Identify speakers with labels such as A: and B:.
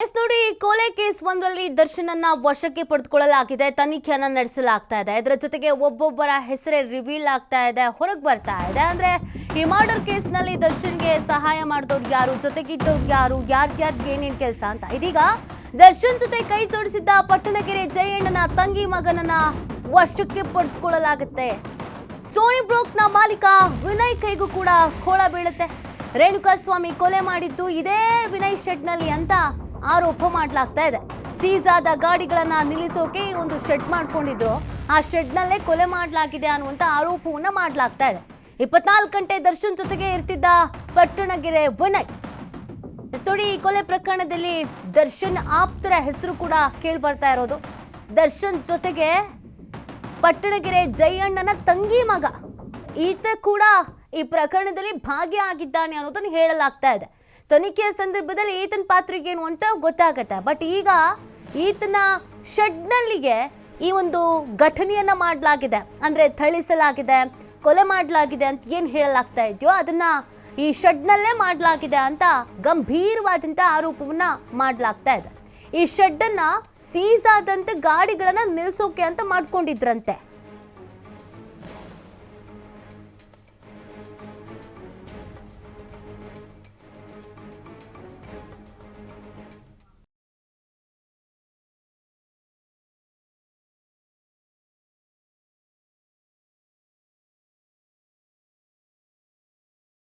A: S, ನೋಡಿ, ಕೊಲೆ case ಒಂದರಲ್ಲಿ ದರ್ಶನನ್ನ ವಶಕ್ಕೆ ಪಡೆದುಕೊಳ್ಳಲಾಗಿದೆ, ತನಿಖೆಯನ್ನ ನಡೆಸಲಾಗ್ತಾ ಇದೆ. ಇದರ ಜೊತೆಗೆ ಒಬ್ಬೊಬ್ಬರ ಹೆಸರೇ ರಿವೀಲ್ ಆಗ್ತಾ ಇದೆ, ಹೊರಗೆ ಬರ್ತಾ ಇದೆ. ಅಂದ್ರೆ, ಈ ಮರ್ಡರ್ ಕೇಸ್ನಲ್ಲಿ ದರ್ಶನ್ಗೆ ಸಹಾಯ ಮಾಡಿದವ್ರು ಯಾರು, ಜೊತೆಗಿದ್ದವ್ರು ಯಾರು ಯಾರ್ಯಾರ್ಗೆ ಏನೇನ್ ಕೆಲಸ ಅಂತ. ಇದೀಗ ದರ್ಶನ್ ಜೊತೆ ಕೈ ಜೋಡಿಸಿದ್ದ ಪಟ್ಟಣಗೆರೆ ಜಯಣ್ಣನ ತಂಗಿ ಮಗನನ್ನ ವಶಕ್ಕೆ ಪಡೆದುಕೊಳ್ಳಲಾಗುತ್ತೆ. ಸ್ಟೋನಿ ಬ್ರೋಕ್ನ ಮಾಲೀಕ ವಿನಯ್ ಕೈಗೂ ಕೂಡ ಕೋಳ ಬೀಳುತ್ತೆ. ರೇಣುಕಾ ಸ್ವಾಮಿ ಕೊಲೆ ಮಾಡಿದ್ದು ಇದೇ ವಿನಯ್ ಶೆಡ್ನಲ್ಲಿ ಅಂತ ಆರೋಪ ಮಾಡಲಾಗ್ತಾ ಇದೆ. ಸೀಸ್ ಗಾಡಿಗಳನ್ನ ನಿಲ್ಲಿಸೋಕೆ ಒಂದು ಶೆಡ್ ಮಾಡ್ಕೊಂಡಿದ್ರು. ಆ ಶೆಡ್ನಲ್ಲೇ ಕೊಲೆ ಮಾಡಲಾಗಿದೆ ಅನ್ನುವಂತ ಆರೋಪವನ್ನು ಮಾಡಲಾಗ್ತಾ ಇದೆ. ಇಪ್ಪತ್ನಾಲ್ಕು ಗಂಟೆ ದರ್ಶನ್ ಜೊತೆಗೆ ಇರ್ತಿದ್ದ ಪಟ್ಟಣಗೆರೆ ವಿನಯ್ ನೋಡಿ, ಈ ಕೊಲೆ ಪ್ರಕರಣದಲ್ಲಿ ದರ್ಶನ್ ಆಪ್ತರ ಹೆಸರು ಕೂಡ ಕೇಳಿ ಬರ್ತಾ ಇರೋದು. ದರ್ಶನ್ ಜೊತೆಗೆ ಪಟ್ಟಣಗೆರೆ ಜಯಣ್ಣನ ತಂಗಿ ಮಗ. ಈತ ಕೂಡ ಈ ಪ್ರಕರಣದಲ್ಲಿ ಭಾಗಿಯಾಗಿದ್ದಾನೆ ಅನ್ನೋದನ್ನು ಹೇಳಲಾಗ್ತಾ ಇದೆ. ತನಿಖೆಯ ಸಂದರ್ಭದಲ್ಲಿ ಈತನ ಪಾತ್ರಿಗೆ ಏನು ಅಂತ ಗೊತ್ತಾಗತ್ತೆ. ಬಟ್ ಈಗ ಈತನ ಶೆಡ್ನಲ್ಲಿಗೆ ಈ ಒಂದು ಘಟನೆಯನ್ನ ಮಾಡಲಾಗಿದೆ. ಅಂದ್ರೆ ಥಳಿಸಲಾಗಿದೆ, ಕೊಲೆ ಮಾಡಲಾಗಿದೆ ಅಂತ ಏನು ಹೇಳಲಾಗ್ತಾ ಇದೆಯೋ ಅದನ್ನ ಈ ಶೆಡ್ನಲ್ಲೇ ಮಾಡಲಾಗಿದೆ ಅಂತ ಗಂಭೀರವಾದಂಥ ಆರೋಪವನ್ನ ಮಾಡಲಾಗ್ತಾ ಇದೆ. ಈ ಶೆಡ್ಡನ್ನು ಸೀಸ್ ಆದಂತೆ ಗಾಡಿಗಳನ್ನ ನಿಲ್ಸೋಕೆ ಅಂತ ಮಾಡ್ಕೊಂಡಿದ್ರಂತೆ.